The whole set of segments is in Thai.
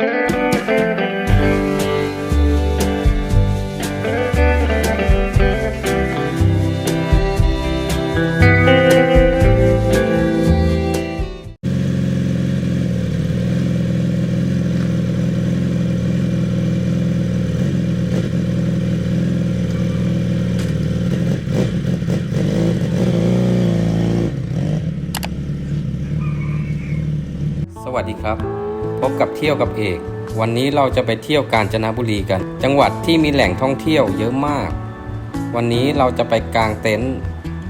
สวัสดีครับ พบกับเที่ยวกับเอก วันนี้เราจะไปเที่ยวกาญจนบุรีกัน จังหวัดที่มีแหล่งท่องเที่ยวเยอะมาก วันนี้เราจะไปกางเต็นท์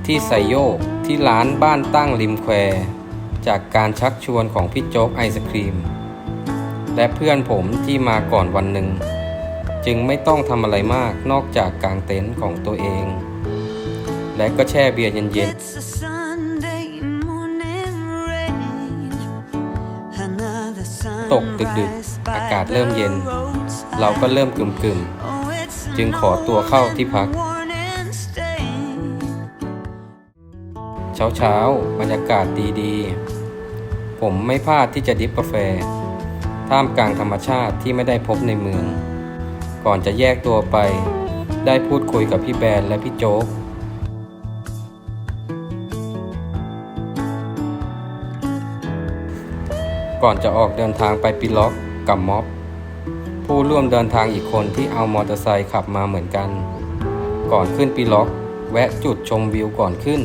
ที่ไซโยกที่ร้านบ้านตั้งริมแคว จากการชักชวนของพี่โจ๊กไอศครีม และเพื่อนผมที่มาก่อนวันหนึ่ง จึงไม่ต้องทำอะไรมากนอกจากกางเต็นท์ของตัวเอง และก็แช่เบียร์เย็น It's ตกดึกๆ อากาศเริ่มเย็น เราก็เริ่มกึ่มๆ จึงขอตัวเข้าที่พัก เช้าๆ บรรยากาศดีๆ ผมไม่พลาดที่จะดิฟกาแฟ ท่ามกลางธรรมชาติที่ไม่ได้พบในเมือง ก่อนจะแยกตัวไป ได้พูดคุยกับพี่แบนและพี่โจ๊ก ก่อนจะออกเดินทางไปปิล็อกกับม็อบ ผู้ร่วมเดินทางอีกคนที่เอามอเตอร์ไซค์ขับมาเหมือนกัน ก่อนขึ้นปิล็อก แวะจุดชมวิวก่อนขึ้น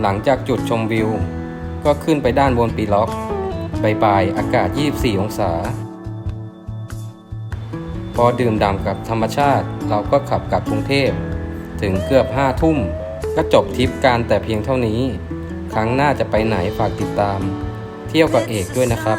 หลังจากจุดชมวิว ก็ขึ้นไปด้านบนปีล็อกบ่ายๆอากาศ 24 องศา พอดื่มด่ำกับธรรมชาติเราก็ขับกลับกรุงเทพ ถึงเกือบห้าทุ่มก็จบทริปการแต่เพียงเท่านี้ ครั้งหน้าจะไปไหนฝากติดตาม เที่ยวกับเอกด้วยนะครับ